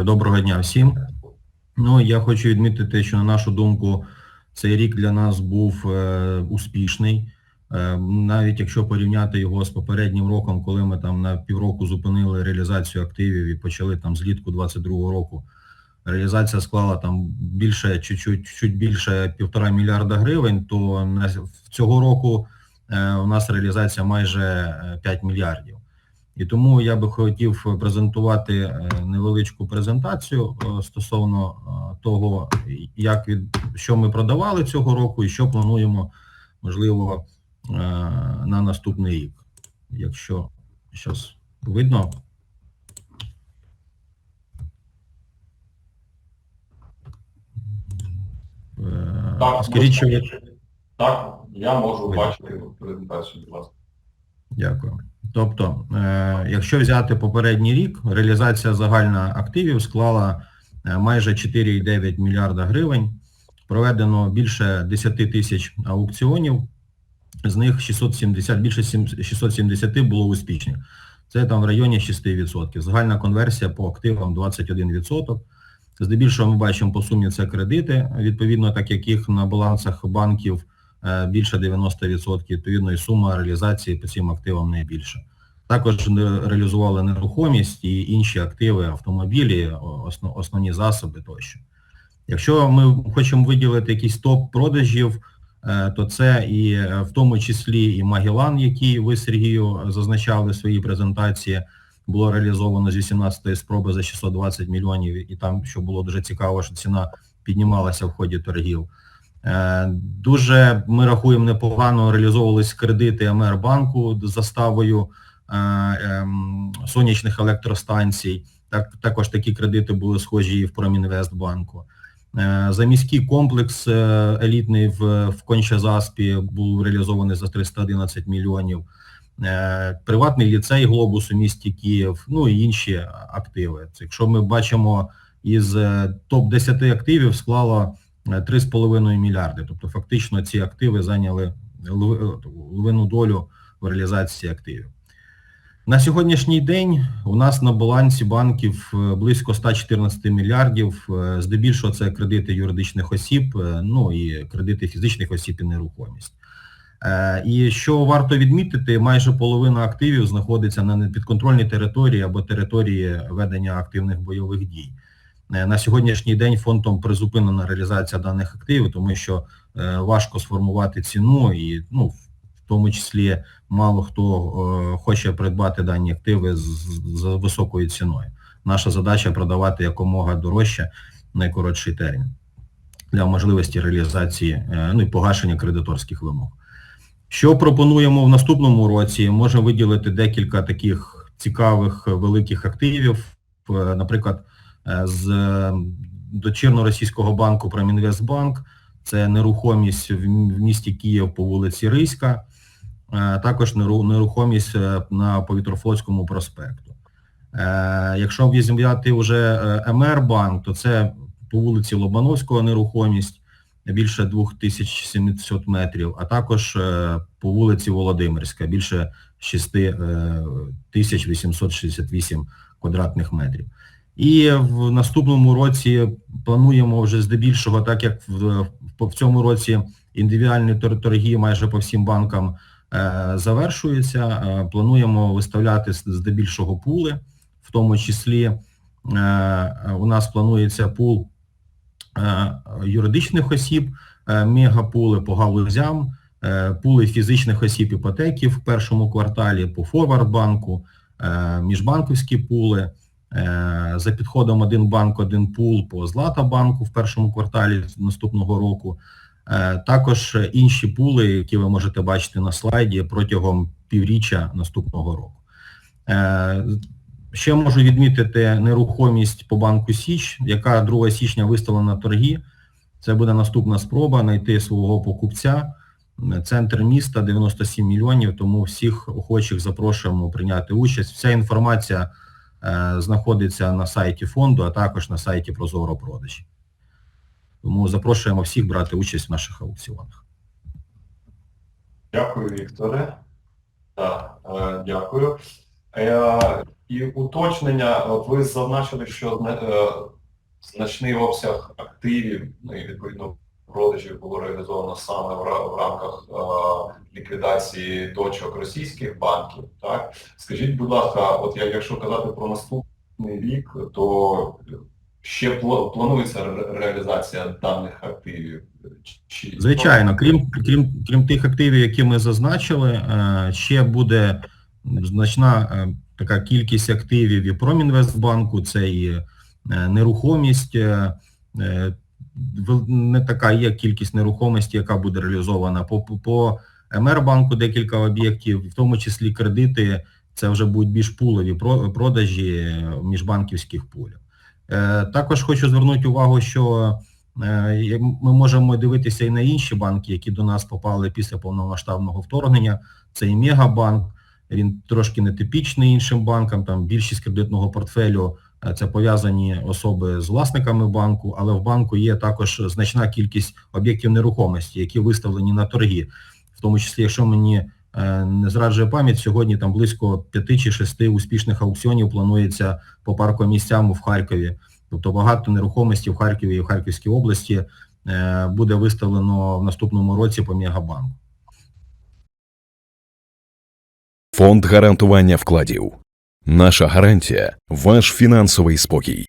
Дякую, доброго дня всім. Ну, я хочу відмітити, що на нашу думку, цей рік для нас був е, успішний. Е, навіть якщо порівняти його з попереднім роком, коли ми там на півроку зупинили реалізацію активів і почали там злітку 22 року, реалізація склала там більше, чуть-чуть, чуть більше півтора мільярда гривень, то на цього року е, у нас реалізація майже е, 5 мільярдів. І тому я би хотів презентувати е, невеличку презентацію е, стосовно е, того, як від що ми продавали цього року і що плануємо, можливо, на наступний рік. Якщо зараз видно. Так, Скажіть, що. Так, я можу Ви- бачити презентацію, будь ласка. Дякую. Тобто, е, якщо взяти попередній рік, реалізація загальна активів склала е, майже 4,9 мільярда гривень. Проведено більше 10 тисяч аукціонів, з них 670, більше 670 було успішних. Це там в районі 6%. Загальна конверсія по активам 21%. Здебільшого ми бачимо по сумі це кредити, відповідно, так як їх на балансах банків більше 90%, відповідно, і сума реалізації по цим активам найбільша. Також реалізували нерухомість і інші активи, автомобілі, основні засоби тощо. Якщо ми хочемо виділити якийсь топ продажів, е, то це і е, в тому числі і Магелан, який ви, Сергію, зазначали в своїй презентації, було реалізовано з 18-ї спроби за 620 мільйонів, і там, що було дуже цікаво, що ціна піднімалася в ході торгів. Е, Дуже, ми рахуємо, непогано реалізовувались кредити МР-банку заставою е, ем, сонячних електростанцій. Так, також такі кредити були схожі і в Промінвестбанку. Е, Заміський комплекс елітний в, в Конча-Заспі був реалізований за 311 мільйонів. Приватний ліцей «Глобус» у місті Київ, ну і інші активи. Якщо ми бачимо, із е, топ-10 активів склало 3,5 мільярди. Тобто фактично ці активи зайняли лви- львину долю в реалізації активів. На сьогоднішній день у нас на балансі банків е, близько 114 мільярдів, е, здебільшого це кредити юридичних осіб, е, ну і кредити фізичних осіб і нерухомість. Е, І що варто відмітити, майже половина активів знаходиться на непідконтрольній території або території ведення активних бойових дій. Е, На сьогоднішній день фондом призупинена реалізація даних активів, тому що е, важко сформувати ціну і ну, в тому числі мало хто е, хоче придбати дані активи з, високою ціною. Наша задача продавати якомога дорожче найкоротший термін для можливості реалізації ну і погашення кредиторських вимог. Що пропонуємо в наступному році? Можемо виділити декілька таких цікавих великих активів. Наприклад, з е, дочірнього російського банку Промінвестбанк, це нерухомість в місті Київ по вулиці Ризька, е, також нерухомість е, на Повітрофлотському проспекту. Е, Якщо візьмати вже е, МР-банк, то це по вулиці Лобановського нерухомість, більше 2700 метрів, а також е, по вулиці Володимирська більше 6868 квадратних метрів. І в наступному році плануємо вже здебільшого, так як в, в цьому році індивідуальні тор- торги майже по всім банкам е, завершуються, е, плануємо виставляти здебільшого пули, в тому числі е, у нас планується пул е, юридичних осіб, е, мегапули по галузям, е, пули фізичних осіб іпотеки в першому кварталі по Форвардбанку, е, міжбанківські пули, за підходом один банк, один пул по Златабанку в першому кварталі наступного року. Е, Також інші пули, які ви можете бачити на слайді протягом півріччя наступного року. Е, Ще можу відмітити нерухомість по банку Січ, яка 2 січня виставлена на торги. Це буде наступна спроба знайти свого покупця. Центр міста 97 мільйонів, тому всіх охочих запрошуємо прийняти участь. Вся інформація е, знаходиться на сайті фонду, а також на сайті Прозоро продажі. Тому запрошуємо всіх брати участь в наших аукціонах. Дякую, Вікторе. Так, е, дякую. Е, І уточнення, ви зазначили, що е, значний обсяг активів, ну і відповідно продажів було реалізовано саме в, рамках ліквідації точок російських банків. Так скажіть, будь ласка, от якщо казати про наступний рік, то ще планується реалізація даних активів? Чи Звичайно, крім, крім, крім тих активів, які ми зазначили, е, ще буде значна е, така кількість активів і Промінвестбанку, це і е, нерухомість, не така є кількість нерухомості, яка буде реалізована. По, по- МРБанку декілька об'єктів, в тому числі кредити, це вже будуть більш пулові продажі міжбанківських пулів. Е, Також хочу звернути увагу, що Е, Ми можемо дивитися і на інші банки, які до нас попали після повномасштабного вторгнення. Це і Мегабанк, він трошки нетипічний іншим банкам. Там більшість кредитного портфелю це пов'язані особи з власниками банку, але в банку є також значна кількість об'єктів нерухомості, які виставлені на торги. В тому числі, якщо мені е, не зраджує пам'ять, сьогодні там близько п'яти чи шести успішних аукціонів планується по паркомісцям в Харкові. Тобто багато нерухомості в Харкові і в Харківській області е, буде виставлено в наступному році по Мегабанку. Фонд гарантування вкладів. Наша гарантія ваш фінансовий спокій.